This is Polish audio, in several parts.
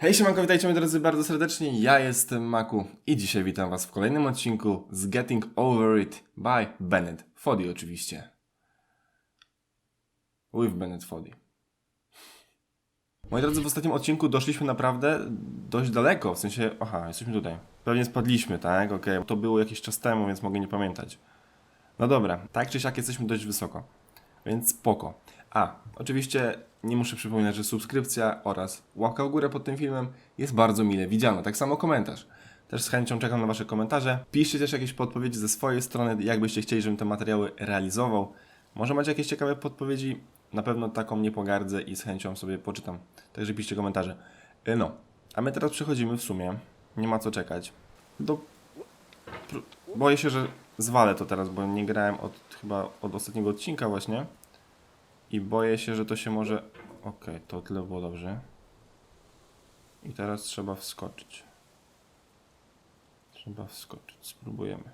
Hej siemanko, witajcie moi drodzy bardzo serdecznie, ja jestem Maku i dzisiaj witam was w kolejnym odcinku z Getting Over It by Bennett Foddy oczywiście. With Bennett Foddy. Moi drodzy, w ostatnim odcinku doszliśmy naprawdę dość daleko, w sensie, aha, jesteśmy tutaj. Pewnie spadliśmy, tak? Okej, to było jakiś czas temu, więc mogę nie pamiętać. No dobra, tak czy siak jesteśmy dość wysoko, więc spoko. A, oczywiście nie muszę przypominać, że subskrypcja oraz łapka w górę pod tym filmem jest bardzo mile widziana. Tak samo komentarz. Też z chęcią czekam na Wasze komentarze. Piszcie też jakieś podpowiedzi ze swojej strony, jak byście chcieli, żebym te materiały realizował. Może macie jakieś ciekawe podpowiedzi? Na pewno taką nie pogardzę i z chęcią sobie poczytam. Także piszcie komentarze. Y, No, a my teraz przechodzimy w sumie, nie ma co czekać, do... Boję się, że zwalę to teraz, bo nie grałem od chyba od ostatniego odcinka właśnie. I boję się, że to się może... Okej, to tyle było dobrze. I teraz trzeba wskoczyć. Trzeba wskoczyć. Spróbujemy.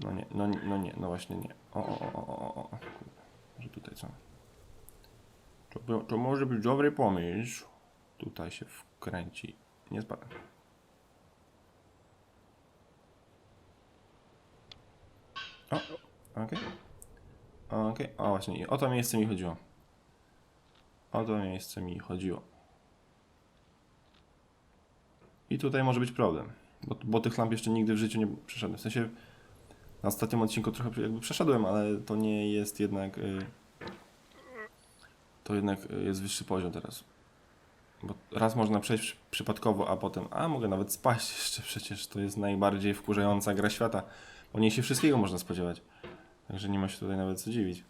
No nie, no, no nie, no właśnie nie. O, o, o, o, o, o. Może tutaj co? To, to może być dobry pomysł. Tutaj się wkręci. Nie spadam. O, okej. Okej, o właśnie, i o to miejsce mi chodziło. O to miejsce mi chodziło. I tutaj może być problem, bo, bo tych lamp jeszcze nigdy w życiu nie przeszedłem. W sensie na ostatnim odcinku trochę jakby przeszedłem, ale to nie jest jednak. Y, to jednak y, jest wyższy poziom teraz. Bo raz można przejść przy, przypadkowo, a potem, a mogę nawet spaść jeszcze przecież. To jest najbardziej wkurzająca gra świata. Po niej się wszystkiego można spodziewać. Także nie ma się tutaj nawet co dziwić.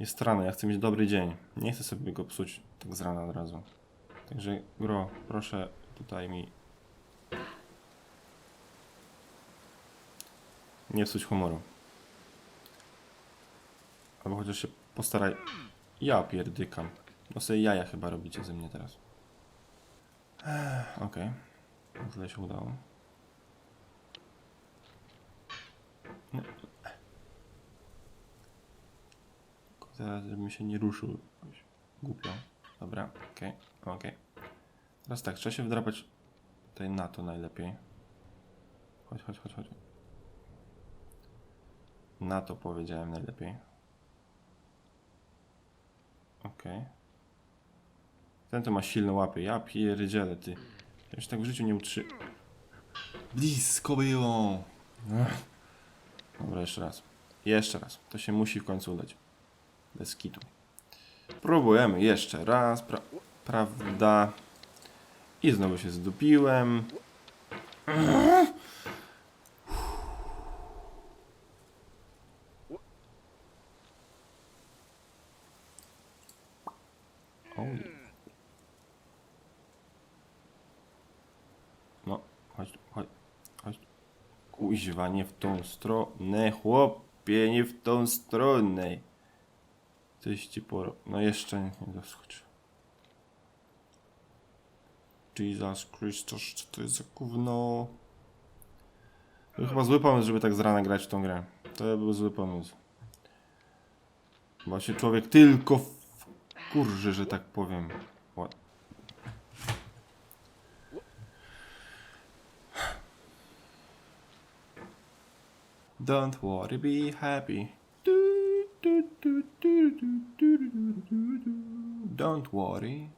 Jest rano, ja chcę mieć dobry dzień. Nie chcę sobie go psuć tak z rana od razu. Także gro, proszę tutaj mi nie psuć humoru. Albo chociaż się postaraj. Ja pierdykam. No sobie jaja chyba robicie ze mnie teraz. Okej. Tyle się udało. No. Tylko Zaraz, żebym się nie ruszył. Głupio. Dobra, okej, okej. Teraz tak, trzeba się wdrapać tutaj na to najlepiej. Chodź, chodź, chodź, chodź. Na to powiedziałem najlepiej. Okej. Ten to ma silne łapy. Ja pierdzielę, ty. Ja już tak w życiu nie utrzy... Blisko było! Ech. Dobra, jeszcze raz. Jeszcze raz. To się musi w końcu udać. Bez kitu. Próbujemy jeszcze raz, pra prawda? I znowu się zdupiłem. O. No, chodź, tu, chodź, chodź. tu. Kuźwa, nie w tą stronę, chłopie, nie w tą stronę. Coś ci poro... No jeszcze nie, nie doskocz. Jesus Christus, co to jest za gówno? To chyba zły pomysł, żeby tak z rana grać w tą grę. To był zły pomysł. Bo się człowiek tylko kurży, że tak powiem. Don't worry, be happy. Don't worry.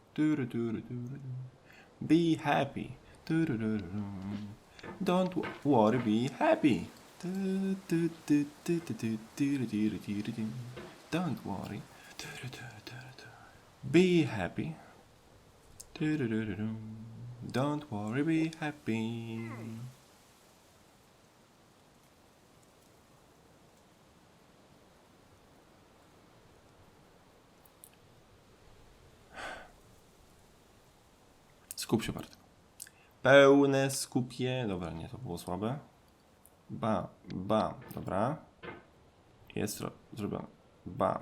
Be happy. Don't worry, be happy. Don't worry. Be happy. Don't worry, be happy. Skup się, Bartek. Pełne skupie. Dobra, nie, to było słabe. Bam, bam, dobra. Jest ro- zrobione. Bam,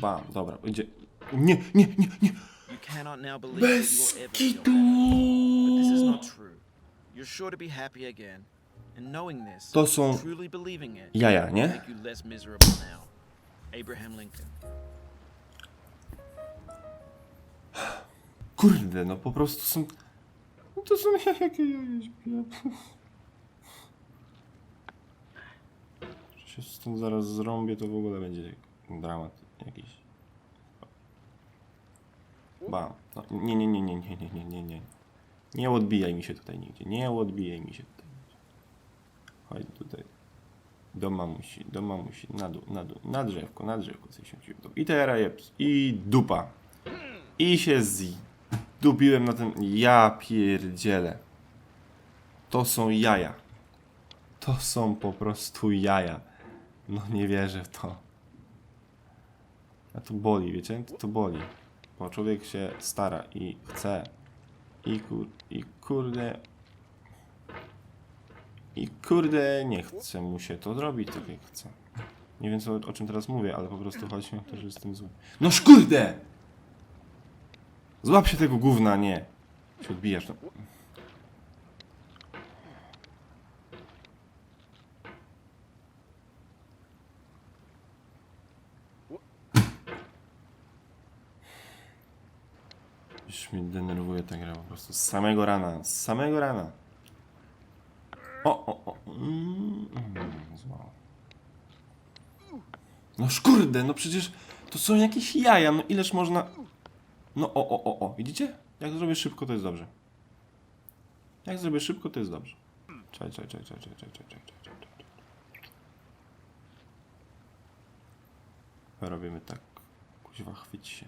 bam, dobra, idzie. Nie, nie, nie, nie. You cannot now believe that you Bez will ever kitu. But this is not true. You're sure to be happy again. And knowing this, To są truly believing it, jaja, nie? make you less miserable now. Abraham Lincoln. Kurde, no po prostu są... To są jakie śpię. Że się stąd zaraz zrąbię, to w ogóle będzie dramat jakiś. Bam. No, nie, nie, nie, nie, nie, nie, nie, nie, nie. Nie odbijaj mi się tutaj nigdzie. Nie odbijaj mi się tutaj. Chodź tutaj. Do mamusi, do mamusi, na dół, na dół, na drzewko, na drzewko sobie siądź. I teraz jeps. I dupa. I się zdupiłem na tym. Ja pierdzielę. To są jaja. To są po prostu jaja. No nie wierzę w to. A to boli, wiecie? To, to boli. Bo człowiek się stara i chce. I, kur, I kurde. I kurde, nie chce mu się to zrobić tak jak chce. Nie wiem co, o czym teraz mówię, ale po prostu chodzi mi o to, że jestem zły. No kurde! Złap się tego gówna, nie. Się odbijasz, no. Już mnie denerwuje ta gra po prostu. Z samego rana, z samego rana. O, o, o. Mm. No szkurde, no przecież to są jakieś jaja, no ileż można... No o, o, o, o, widzicie? Jak zrobię szybko, to jest dobrze. Jak zrobię szybko, to jest dobrze. Czaj, czaj, czaj, czaj, czaj, czaj, czaj, czaj, czaj, czaj. Robimy tak. Kuźwa, chwyć się.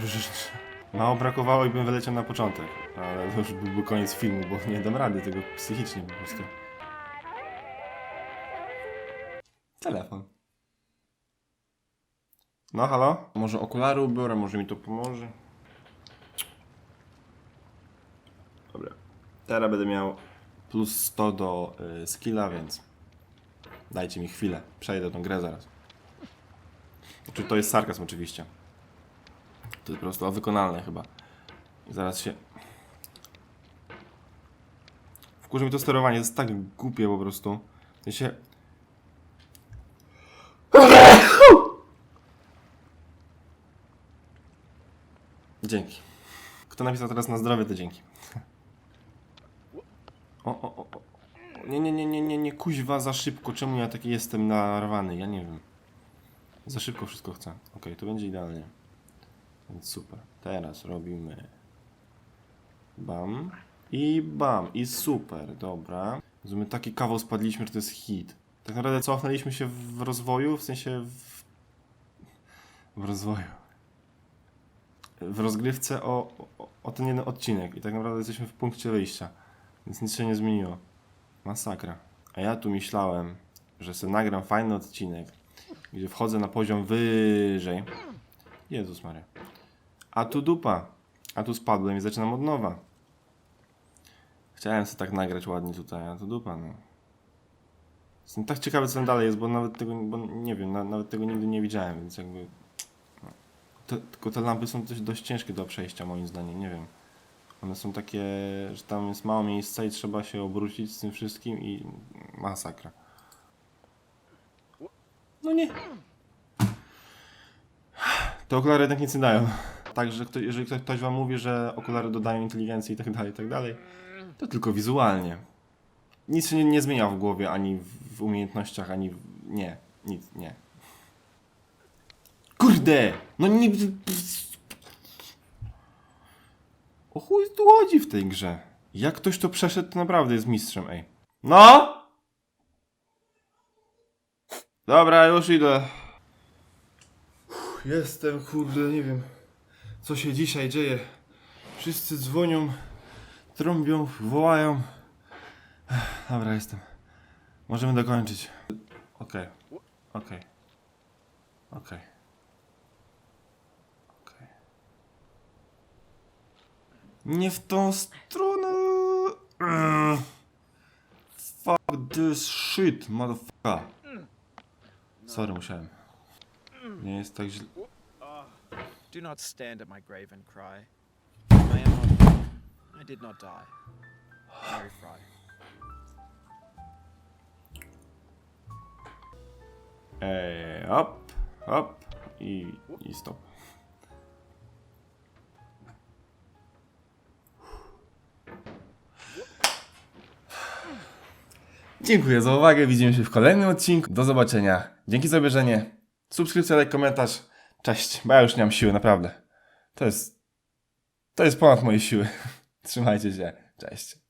Dużo. Mało brakowało i bym wyleciał na początek. Ale to już byłby koniec filmu, bo nie dam rady tego psychicznie po prostu. Telefon. No halo? Może okulary ubiorę, może mi to pomoże. Dobra. Teraz będę miał plus 100 do y, skilla, więc dajcie mi chwilę. Przejdę tą grę zaraz. Znaczy to jest sarkazm oczywiście. To jest po prostu wykonalne chyba. Zaraz się... Wkurzy mi to sterowanie, jest tak głupie po prostu. Ja się... Dzięki. Kto napisał teraz na zdrowie, to dzięki. O, o, o, o. Nie, nie, nie, nie, nie, nie, kuźwa, za szybko. Czemu ja taki jestem narwany? Ja nie wiem. Za szybko wszystko chcę. Okej, to będzie idealnie. Więc super. Teraz robimy bam i bam i super, dobra. Jezu, My taki kawał spadliśmy, że to jest hit. Tak naprawdę cofnęliśmy się w rozwoju, w sensie w, w rozwoju. W rozgrywce o, o, o ten jeden odcinek i tak naprawdę jesteśmy w punkcie wyjścia. Więc nic się nie zmieniło. Masakra. A ja tu myślałem, że sobie nagram fajny odcinek, gdzie wchodzę na poziom wyżej. Jezus Maria. A tu dupa. A tu spadłem i zaczynam od nowa. Chciałem sobie tak nagrać ładnie tutaj, a tu dupa, no. Jestem tak ciekawy, co tam dalej jest, bo nawet tego, bo nie wiem, na, nawet tego nigdy nie widziałem, więc jakby... Tylko te lampy są dość, dość ciężkie do przejścia, moim zdaniem, nie wiem. One są takie, że tam jest mało miejsca i trzeba się obrócić z tym wszystkim i masakra. No nie. Te okulary jednak nic nie dają. Także kto, jeżeli ktoś, ktoś wam mówi, że okulary dodają inteligencji i tak dalej, i tak dalej, to tylko wizualnie. Nic się nie, nie zmienia w głowie, ani w, w umiejętnościach, ani w... Nie, nic, nie. Kurde! No nie... O chuj tu w tej grze? Jak ktoś to przeszedł, to naprawdę jest mistrzem, ej. No! Dobra, już idę. Jestem, kurde, nie wiem, co się dzisiaj dzieje. Wszyscy dzwonią, trąbią, wołają. Ech, Dobra, jestem. Możemy dokończyć. Okej, okej. Okej. Nie w tą stronę. Ugh. Fuck this shit, motherfucker. Sorry, musiałem. Nie jest tak źle. Do not stand at my grave and cry. I am not. I did not die. Mary Fry. Ej, op. Hop i, i stop. Dziękuję za uwagę, widzimy się w kolejnym odcinku. Do zobaczenia. Dzięki za obejrzenie. Subskrypcja, like, komentarz. Cześć, bo ja już nie mam siły, naprawdę. To jest... To jest ponad moje siły. Trzymajcie się. Cześć.